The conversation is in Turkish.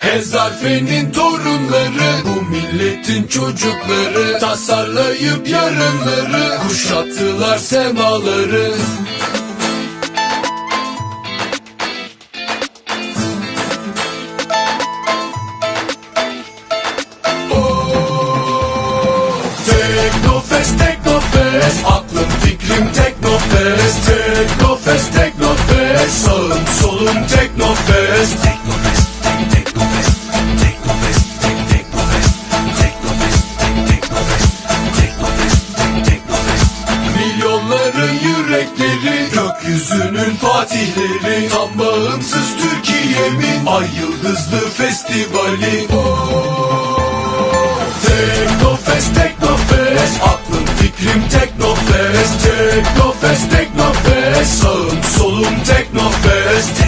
Hezarfenin torunları Bu milletin çocukları Tasarlayıp yarınları Kuşattılar semaları. Teknofest, Teknofest Aklım Teknofest. Teknofest, Teknofest Sağım solum Teknofest, Teknofest yürekleri Gökyüzünün fatihleri Tam bağımsız Türkiye'min Ay yıldızlı festivali. Teknofest, Teknofest Aklım fikrim Teknofest. Teknofest, Teknofest Sağım solum Teknofest